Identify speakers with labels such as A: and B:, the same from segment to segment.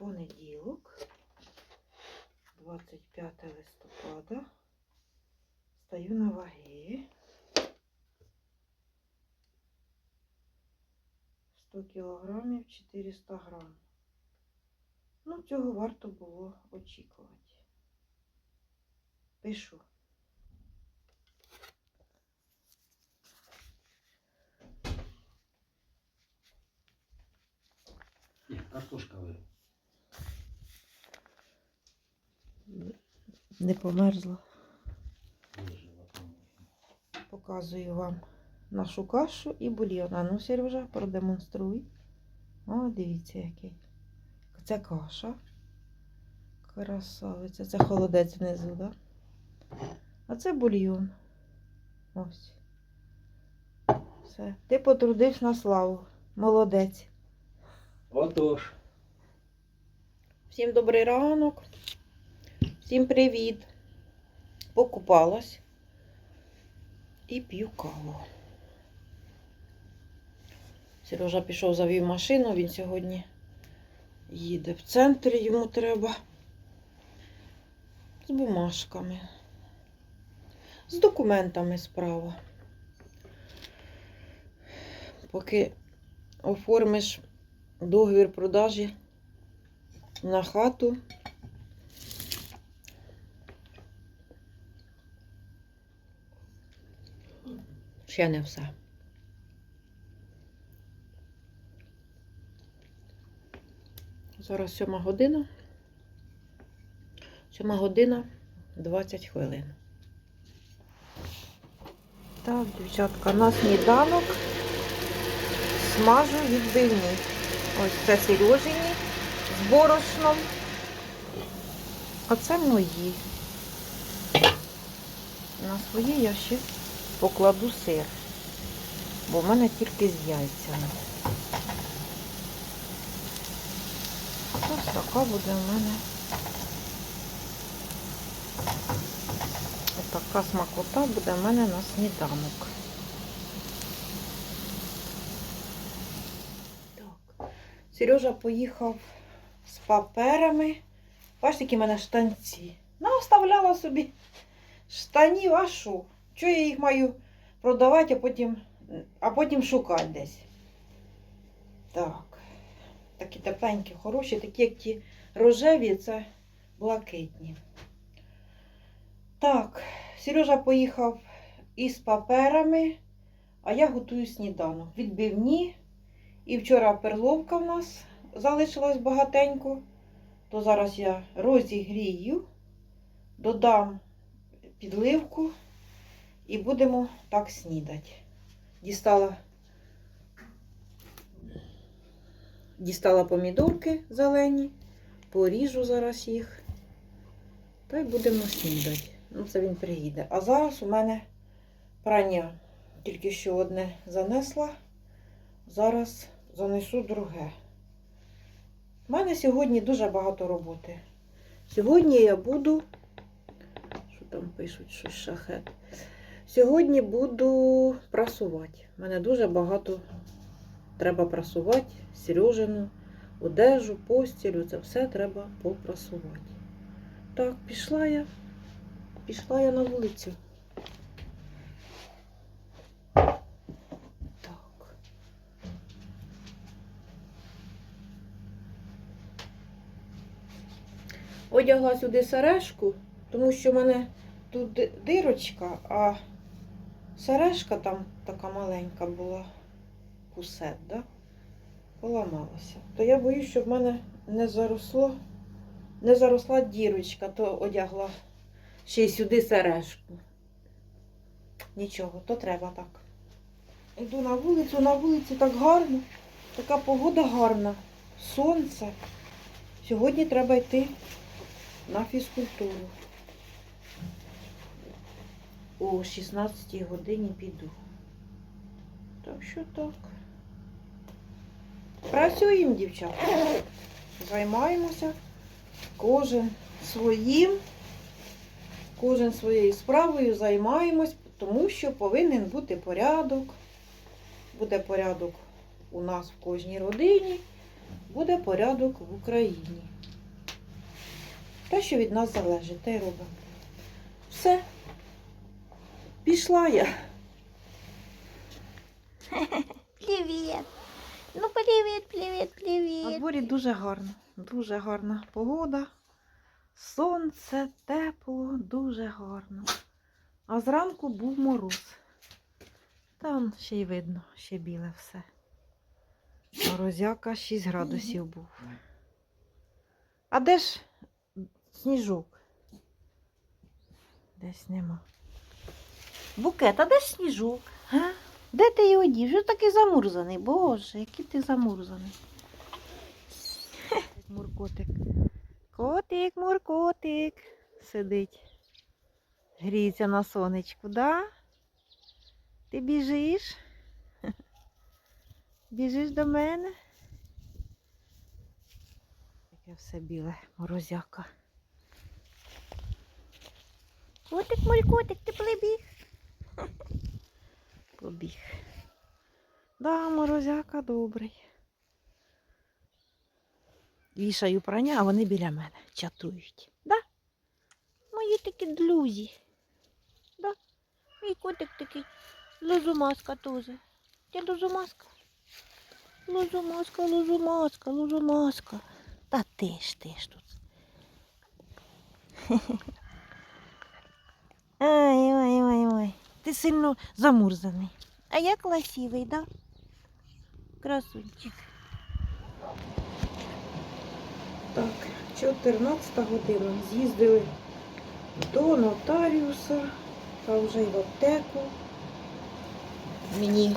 A: понеділок, 25 листопада. Стаю на ваги. 100 кілограмів 400 грам. Ну, цього варто було очікувати. Пишу.
B: Картошка ви.
A: Не померзла. Показую вам нашу кашу і бульйон. А ну, Сережа, продемонструй. О, дивіться, який. Це каша. Красавиця. Це холодець внизу, да? А це бульйон. Ось. Все. Ти потрудився на славу. Молодець.
B: Отож.
A: Всім добрий ранок. Всім привіт. Покупалась і п'ю каву. Сережа пішов, завів машину, він сьогодні їде в центр, йому треба з бумажками, з документами справа. Поки оформиш договір продажі на хату. Ще не все. Зараз сьома година. Сьома година 20 хвилин. Так, дівчатка, на сніданок смажу відбивні. Ось це Сережині з борошном. А це мої. На свої я ще покладу сир, бо в мене тільки з яйцями. Ось така буде в мене. Така смакота буде в мене на сніданок. Так. Сережа поїхав з паперами. Бачите, які в мене штанці. Наставляла собі штанів, а що? Чого я їх маю продавати, а потім, а потім шукати десь? Так. Такі тепленькі, хороші, такі, як ті рожеві, це блакитні. Так, Сережа поїхав із паперами, а я готую сніданок. Відбивні. І вчора перловка в нас залишилась багатенько. То зараз я розігрію, додам підливку і будемо так снідати. Дістала, дістала помідорки зелені, поріжу зараз їх. Та й будемо снідати. Ну, це він приїде. А зараз у мене прання тільки що одне занесла. Зараз занесу друге. У мене сьогодні дуже багато роботи. Сьогодні я буду. Що там пишуть, щось шахет. Сьогодні буду прасувати. У мене дуже багато треба прасувати. Сережину, одежу, постілю. Це все треба попрасувати. Так, пішла я. Пішла я на вулицю. Одягла сюди сережку, тому що в мене тут дирочка, а сережка там така маленька була, кусет, да? поламалася. То я боюсь, щоб в мене не заросло, не заросла дірочка, то одягла ще й сюди сережку. Нічого, то треба так. Йду на вулицю, на вулиці так гарно, така погода гарна, сонце. Сьогодні треба йти на фізкультуру. О 16 годині піду. Так що так. Працюємо, дівчата. Займаємося. Кожен своїм, кожен своєю справою займаємось, тому що повинен бути порядок. Буде порядок у нас в кожній родині. буде порядок в Україні. Те, що від нас залежить, те й робимо. Все. Пішла я.
C: Привет. Ну, привет, привет,
A: На
C: привет.
A: дворі дуже гарно, дуже гарна погода. Сонце, тепло, дуже гарно. А зранку був мороз. Там ще й видно, ще біле все. Морозяка 6 градусів був. А де ж сніжок? Десь нема.
C: Букет, а де ж сніжок? Га? Де ти його дів? Що такий замурзаний? Боже, який ти замурзаний.
A: Муркотик. Котик, муркотик. Сидить. Гріється на сонечку, да? Ти біжиш? Біжиш до мене? Таке все біле, морозяка.
C: Котик, мой котик, ти прибіг.
A: Побіг. Да, морозяка добрий. Вішаю прання, а вони біля мене чатують. Да?
C: Мої такі длюзі. Да? Мій котик такий лозумаска теж. Ти лозумаска? Лозумаска, лозумаска, лозумаска. Та ти ж ти ж тут. Ой, ой, ой, ой. Ти сильно замурзаний. А я красивий, да? Красунчик.
A: Так, 14 година. З'їздили до нотаріуса та вже й в аптеку. Мені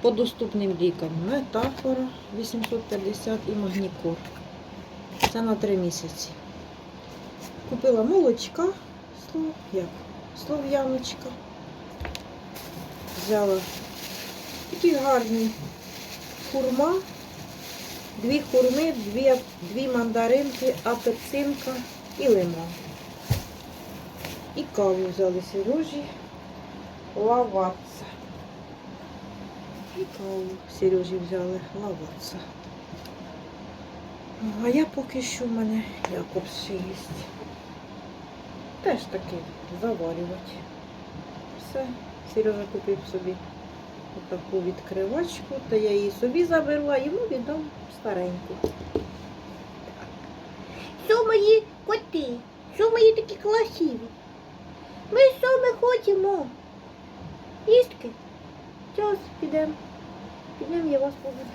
A: по доступним лікам метафора 850 і магнікор. Це на 3 місяці. Купила молочка, слов, як? Слов'яночка. Взяла такі гарні хурма. Дві хурми, дві, дві мандаринки, апельсинка і лимон. І каву взяли Сережі лаватися. І каву Сережі взяли лаватися. А я поки що в мене Якобс ще. Теж таки заварювати. Все. Сережа купив собі таку відкривачку, та я її собі заберу, а йому віддам стареньку.
C: Що мої коти? Що мої такі красиві? Ми що ми хочемо? Їстки? Час підемо. Підемо, я вас поведу.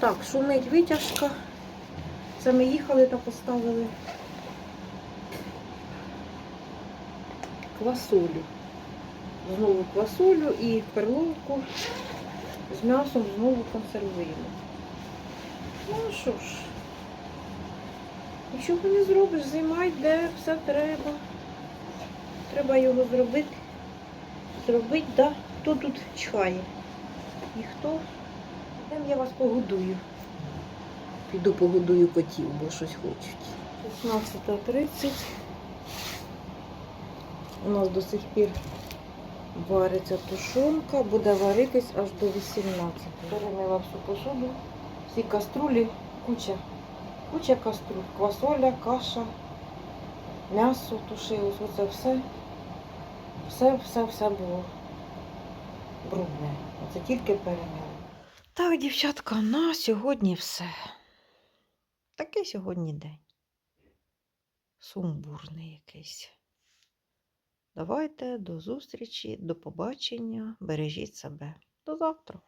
A: Так, шумить витяжка. Це ми їхали та поставили квасолю. Знову квасолю і перловку з м'ясом знову консервуємо. Ну що ж, нічого не зробиш, зима йде, все треба. Треба його зробити. Зробити, да? Хто тут чхає? Ніхто. Йдемо я вас погодую. Піду погодую котів, бо щось хочуть. 16.30. У нас до сих пір вариться тушонка, буде варитись аж до 18. Перемила всю посуду, всі каструлі, куча, куча каструль, квасоля, каша, м'ясо тушилось, оце все. Все, все, все було брудне. Оце тільки перемила. Так, дівчатка, на сьогодні все. Такий сьогодні день. Сумбурний якийсь. Давайте до зустрічі, до побачення. Бережіть себе. До завтра.